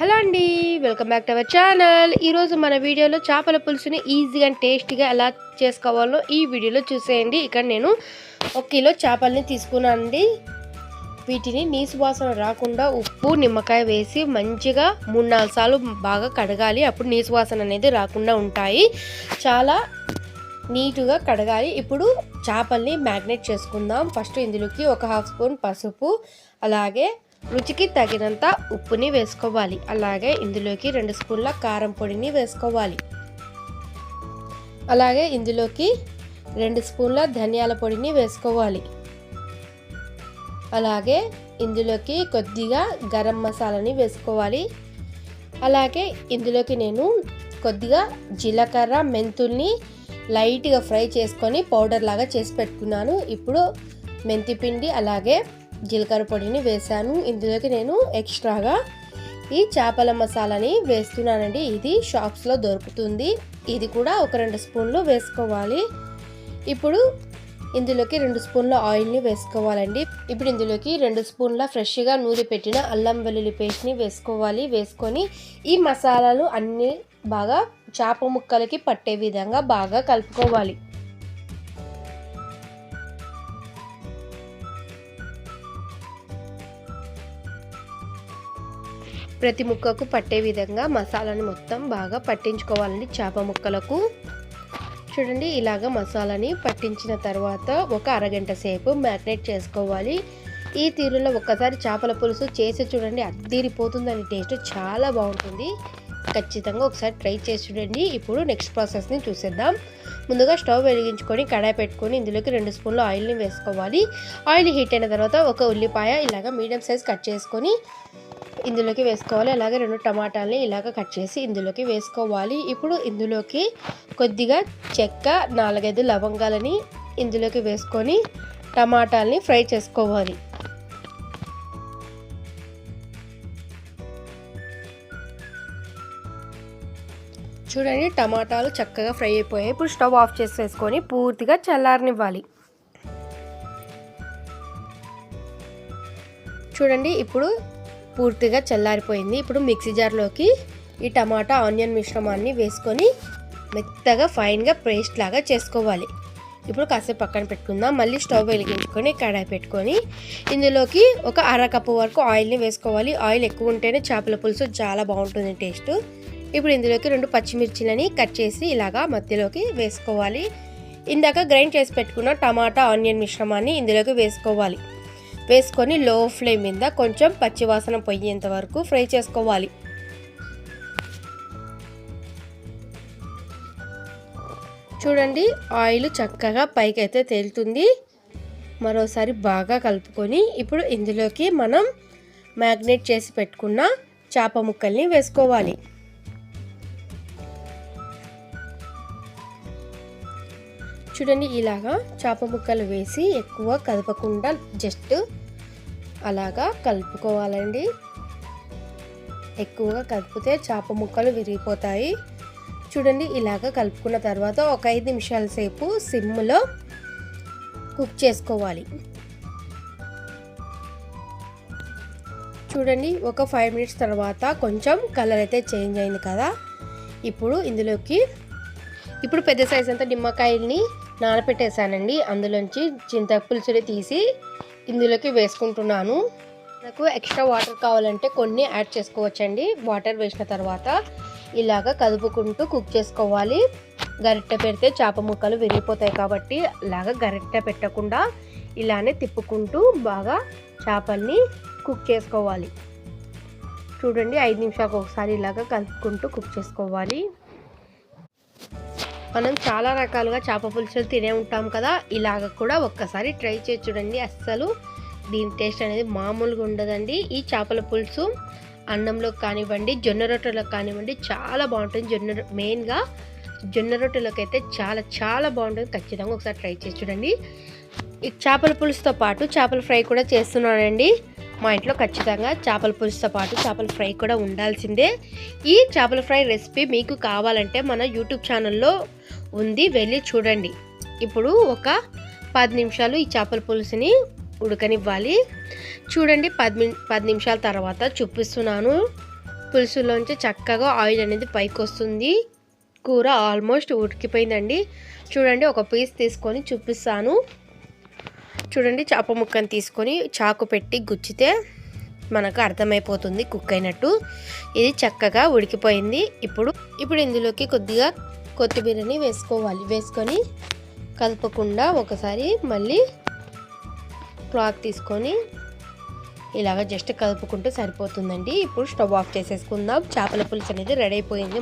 Hello అండి welcome back to our channel. ఈరోజు మన వీడియోలో చేపల పులుసుని ఈజీగా అండ్ టేస్టీగా ఎలా చేసుకోవాలో ఈ వీడియోలో చూసేయండి. ఇక్కడ నేను ఒక కిలో చేపల్ని తీసుకున్నానండి. వీటిని నీసు వాసన రాకుండా ఉప్పు నిమ్మకాయ వేసి మంచిగా మూడు నాలుగు సార్లు బాగా కడగాలి. అప్పుడు నీసు వాసన అనేది రాకుండా ఉంటాయి. చాలా నీటుగా కడగాలి. ఇప్పుడు చేపల్ని మ్యాగ్నేట్ చేసుకుందాం. ఫస్ట్ ఇందులోకి ఒక హాఫ్ స్పూన్ పసుపు అలాగే రుచికి తగినంత ఉప్పుని వేసుకోవాలి. అలాగే ఇందులోకి రెండు స్పూన్ల కారం పొడిని వేసుకోవాలి. అలాగే ఇందులోకి రెండు స్పూన్ల ధనియాల పొడిని వేసుకోవాలి. అలాగే ఇందులోకి కొద్దిగా గరం మసాలాని వేసుకోవాలి. అలాగే ఇందులోకి నేను కొద్దిగా జీలకర్ర మెంతుల్ని లైట్గా ఫ్రై చేసుకొని పౌడర్ లాగా చేసి పెట్టుకున్నాను. ఇప్పుడు మెంతిపిండి అలాగే జీలకర్ర పొడిని వేసాను ఇందులోకి నేను ఎక్స్ట్రాగా ఈ చేపల మసాలాని వేస్తున్నానండి. ఇది షాప్స్లో దొరుకుతుంది. ఇది కూడా ఒక రెండు స్పూన్లు వేసుకోవాలి. ఇప్పుడు ఇందులోకి రెండు స్పూన్ల ఆయిల్ని వేసుకోవాలండి. ఇప్పుడు ఇందులోకి రెండు స్పూన్ల ఫ్రెష్గా నూరి పెట్టిన అల్లం వెల్లుల్లి పేస్ట్ని వేసుకోవాలి. వేసుకొని ఈ మసాలాలు అన్నీ బాగా చేప ముక్కలకి పట్టే విధంగా బాగా కలుపుకోవాలి. ప్రతి ముక్కకు పట్టే విధంగా మసాలాని మొత్తం బాగా పట్టించుకోవాలండి చేప ముక్కలకు. చూడండి ఇలాగ మసాలాని పట్టించిన తర్వాత ఒక అరగంట సేపు మ్యారినేట్ చేసుకోవాలి. ఈ తీరులో ఒక్కసారి చేపల పులుసు చేసి చూడండి అద్దీరిపోతుందని టేస్ట్ చాలా బాగుంటుంది. ఖచ్చితంగా ఒకసారి ట్రై చేసి చూడండి. ఇప్పుడు నెక్స్ట్ ప్రాసెస్ని చూసేద్దాం. ముందుగా స్టవ్ వెలిగించుకొని కడాయి పెట్టుకొని ఇందులోకి రెండు స్పూన్లు ఆయిల్ని వేసుకోవాలి. ఆయిల్ హీట్ అయిన తర్వాత ఒక ఉల్లిపాయ ఇలాగ మీడియం సైజ్ కట్ చేసుకొని ఇందులోకి వేసుకోవాలి. అలాగే రెండు టమాటాలని ఇలాగ కట్ చేసి ఇందులోకి వేసుకోవాలి. ఇప్పుడు ఇందులోకి కొద్దిగా చెక్క నాలుగైదు లవంగాలని ఇందులోకి వేసుకొని టమాటాలని ఫ్రై చేసుకోవాలి. చూడండి టమాటాలు చక్కగా ఫ్రై అయిపోయాయి. ఇప్పుడు స్టవ్ ఆఫ్ చేసేసుకొని పూర్తిగా చల్లారనివ్వాలి. చూడండి ఇప్పుడు పూర్తిగా చల్లారిపోయింది. ఇప్పుడు మిక్సీ జార్లోకి ఈ టమాటా ఆనియన్ మిశ్రమాన్ని వేసుకొని మెత్తగా ఫైన్గా పేస్ట్ లాగా చేసుకోవాలి. ఇప్పుడు కాసేపు పక్కన పెట్టుకుందాం. మళ్ళీ స్టవ్ వెలిగించుకొని కడాయి పెట్టుకొని ఇందులోకి ఒక అర కప్పు వరకు ఆయిల్ని వేసుకోవాలి. ఆయిల్ ఎక్కువ ఉంటేనే చేపల పులుసు చాలా బాగుంటుంది టేస్ట్. ఇప్పుడు ఇందులోకి రెండు పచ్చిమిర్చిలని కట్ చేసి ఇలాగా మధ్యలోకి వేసుకోవాలి. ఇందాక గ్రైండ్ చేసి పెట్టుకున్న టమాటా ఆనియన్ మిశ్రమాన్ని ఇందులోకి వేసుకోవాలి. వేసుకొని లో ఫ్లేమ్ మీద కొంచెం పచ్చివాసన పోయేంత వరకు ఫ్రై చేసుకోవాలి. చూడండి ఆయిల్ చక్కగా పైకి అయితే తేలుతుంది. మరోసారి బాగా కలుపుకొని ఇప్పుడు ఇందులోకి మనం మ్యాగ్నేట్ చేసి పెట్టుకున్న చేప ముక్కల్ని వేసుకోవాలి. చూడండి ఇలాగా చేప ముక్కలు వేసి ఎక్కువ కదపకుండా జస్ట్ అలాగా కలుపుకోవాలండి. ఎక్కువగా కలిపితే చేప ముక్కలు విరిగిపోతాయి. చూడండి ఇలాగ కలుపుకున్న తర్వాత ఒక ఐదు నిమిషాల సేపు సిమ్లో కుక్ చేసుకోవాలి. చూడండి ఒక ఫైవ్ మినిట్స్ తర్వాత కొంచెం కలర్ అయితే చేంజ్ అయింది కదా. ఇప్పుడు ఇందులోకి ఇప్పుడు పెద్ద సైజ్ అంతా నిమ్మకాయల్ని నానపెట్టేశానండి. అందులోంచి చింతపులుసుని తీసి ఇందులోకి వేసుకుంటున్నాను. నాకు ఎక్స్ట్రా వాటర్ కావాలంటే కొన్ని యాడ్ చేసుకోవచ్చండి. వాటర్ వేసిన తర్వాత ఇలాగ కదుపుకుంటూ కుక్ చేసుకోవాలి. గరిట పెడితే చేప ముక్కలు విరిగిపోతాయి కాబట్టి ఇలాగ గరిట పెట్టకుండా ఇలానే తిప్పుకుంటూ బాగా చేపల్ని కుక్ చేసుకోవాలి. చూడండి ఐదు నిమిషాలకు ఒకసారి ఇలాగ కలుపుకుంటూ కుక్ చేసుకోవాలి. మనం చాలా రకాలుగా చేప పులుసులు తినే ఉంటాం కదా. ఇలాగ కూడా ఒక్కసారి ట్రై చేసి చూడండి. అస్సలు దీని టేస్ట్ అనేది మామూలుగా ఉండదండి. ఈ చేపల పులుసు అన్నంలో కానివ్వండి జొన్న రొట్టెలకు కానివ్వండి చాలా బాగుంటుంది. జొన్న మెయిన్గా జొన్న రొట్టెలకు అయితే చాలా చాలా బాగుంటుంది. ఖచ్చితంగా ఒకసారి ట్రై చేసి చూడండి. ఈ చేపల పులుసుతో పాటు చేపల ఫ్రై కూడా చేస్తున్నానండి. మా ఇంట్లో ఖచ్చితంగా చేపల పులుసుతో పాటు చేపల ఫ్రై కూడా ఉండాల్సిందే. ఈ చేపల ఫ్రై రెసిపీ మీకు కావాలంటే మన యూట్యూబ్ ఛానల్లో ఉంది. వెళ్ళి చూడండి. ఇప్పుడు ఒక పది నిమిషాలు ఈ చేపల పులుసుని ఉడకనివ్వాలి. చూడండి పది పది నిమిషాల తర్వాత చూపిస్తున్నాను. పులుసులోంచి చక్కగా ఆయిల్ అనేది పైకి వస్తుంది కూర ఆల్మోస్ట్ ఉడికిపోయిందండి. చూడండి ఒక పీస్ తీసుకొని చూపిస్తాను. చూడండి చేప ముక్కను తీసుకొని చాకు పెట్టి గుచ్చితే మనకు అర్థమైపోతుంది కుక్ అయినట్టు. ఇది చక్కగా ఉడికిపోయింది. ఇప్పుడు ఇప్పుడు ఇందులోకి కొద్దిగా కొత్తిమీరని వేసుకోవాలి. వేసుకొని కలపకుండా ఒకసారి మళ్ళీ క్లాత్ తీసుకొని ఇలాగ జస్ట్ కలుపుకుంటే సరిపోతుందండి. ఇప్పుడు స్టవ్ ఆఫ్ చేసేసుకుందాం. చేపల పులుసు అనేది రెడీ అయిపోయింది.